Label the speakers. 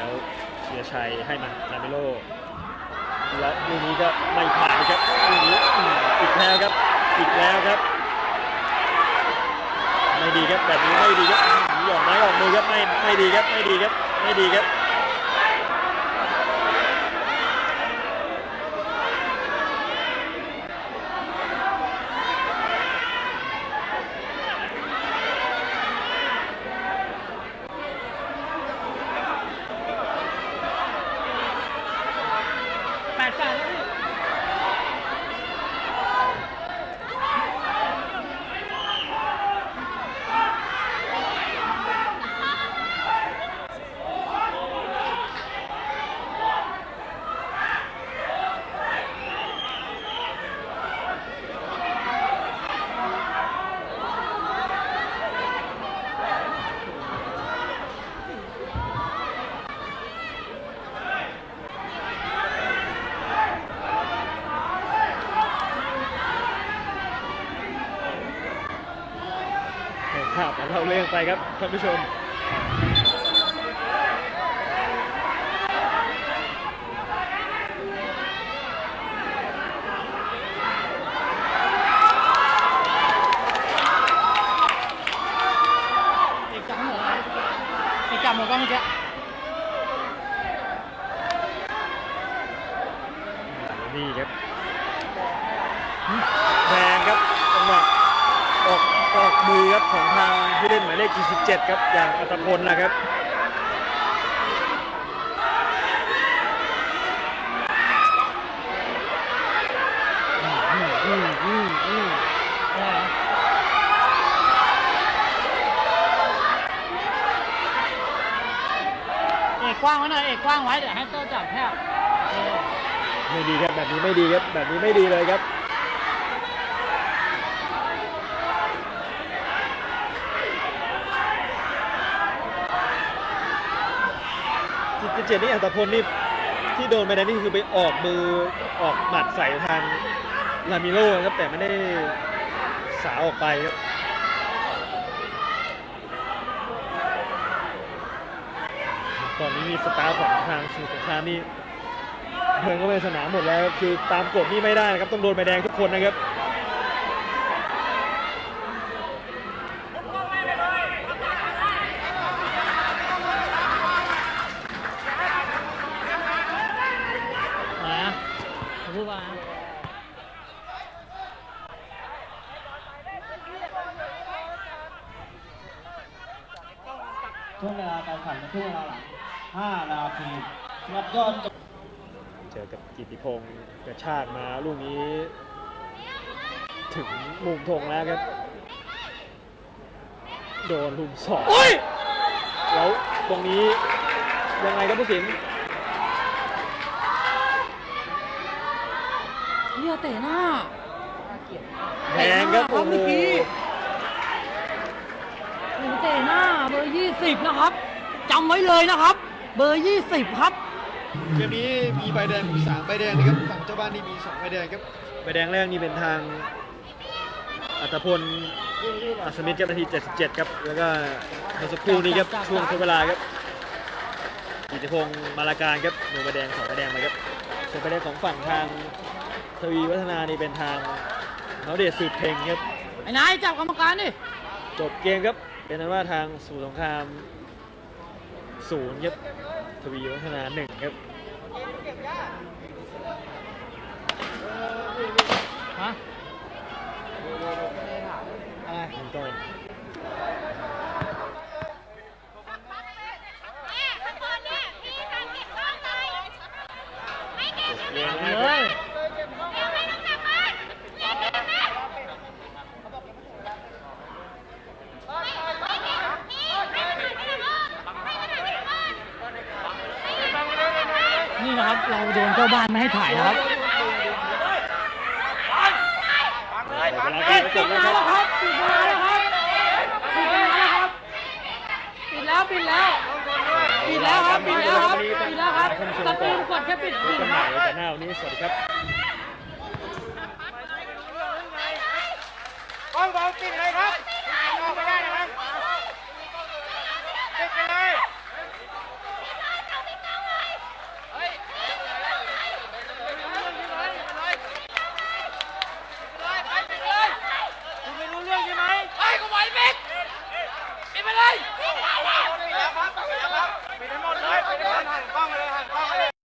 Speaker 1: แล้วเชียร์ชัยให้มาลาเมโลและลูกนี้ก็ไม่ผ่านครับลูกนี้อีกแล้วครับอีกแล้วครับ ไม่ดีครับแบบนี้ไม่ดีครับหยอกไม้ออกมือครับไม่ไม่ดีครับไม่ดีครับไม่ดีครับ ภาพของเราเรื่องไปครับท่านผู้ชม
Speaker 2: เอกจับหมดแล้วเอกจับหมดป่ะเมื่อกี้
Speaker 1: นี่ครับแรงครับจังหวะ ออกมือครับของทางผู้เล่นหมายเลข47ครับ อย่างอัตพลนะครับอืมอืมอืมอืม
Speaker 2: อะไรเอกกว้างไว้หน่อยเอกกว้างไว้เดี๋ยวให้เต้จับแทบ
Speaker 1: ไม่ดีครับ แบบนี้ไม่ดีครับ แบบนี้ไม่ดีเลยครับ เจนี่อัตพลนี่ที่โดนไปนั้นนี่คือไปออกมือออกหมัดใส่ทางลามิโลครับแต่ไม่ได้สาออกไปครับตอนนี้มีสตาฟของทางสุสครามนี่เดินเข้าไปสนามหมดแล้ว คือตามกฎนี่ไม่ได้นะครับ ต้องโดนใบแดงทุกคนนะครับ
Speaker 2: มา พูดว่า
Speaker 3: ช่วงเวลาการแข่งขันในช่วงเวลาหลัง5นาทีสำหรับยอด
Speaker 1: เจอกับกิติพงศ์กระชากมาลูกนี้ ถึงมุมธงแล้วครับ โดนลุมสอง
Speaker 2: โอ้ย
Speaker 1: แล้วตรงนี้ยังไงครับผู้สิน
Speaker 2: เฮียเตะหน้า
Speaker 1: แพงครับ
Speaker 2: เตะหน้า
Speaker 1: โอ้โห
Speaker 2: เมื่อกี้โอ้โหเตะหน้าเบอร์ยี่สิบนะครับจำไว้เลยนะครับ เบอร์ยี่สิบครับ
Speaker 1: เกมนี้มีใบแดงมีสามใบแดงนะครับฝั่งเจ้าบ้านนี่มีสองใบแดงครับใบแดงแรกนี่เป็นทางอัตพลอัศมิตรครับนาที 77 ครับ แล้วก็เมื่อสักครู่นี้ครับช่วงทดเวลาครับกิติพงศ์มาลาการครับโดนใบแดงสองใบแดงไปครับส่วนใบแดงของฝั่งทาง ทวีวัฒนานี่เป็นทางเขาเดชสืบเพ่งครับ
Speaker 2: ไอ้นายจับกรรมการดิ
Speaker 1: จบเกมครับ เป็นนั้นว่าทางสู่สงครามศูนย์ครับทวีวัฒนาหนึ่งครับ
Speaker 2: ฮะอะไร
Speaker 1: หนึ่งต้นจบเกม
Speaker 2: เล
Speaker 1: แล้วครับ
Speaker 2: ย นี่นะครับเราโดนเจ้าบ้านไม่ให้ถ่ายนะครับ
Speaker 1: เวลาใกล้จะจบแล้วครับ
Speaker 2: ปิดเวลาแล้วครับปิดเวลาแล้วครับปิดแล้วปิดแล้วปิดแล้วครับปิดแล้วครับปิดแล้วครับสตรีมกดแค่ปิด
Speaker 1: พบ
Speaker 2: ปิด
Speaker 1: กันให
Speaker 2: ค
Speaker 1: ม่
Speaker 2: รับ
Speaker 1: แต่หน้าวันนี้สวัสดีครับ
Speaker 4: กล้องบอกติดเลยครับ